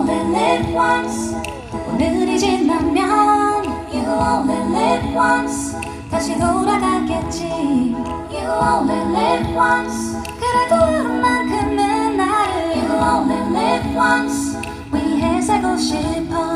only live once. 오늘이 지나면 You only live once. 다시 돌아가겠지. You only live once. 그래도 하루만큼은 나를 You only live once. 위해 살고 싶어.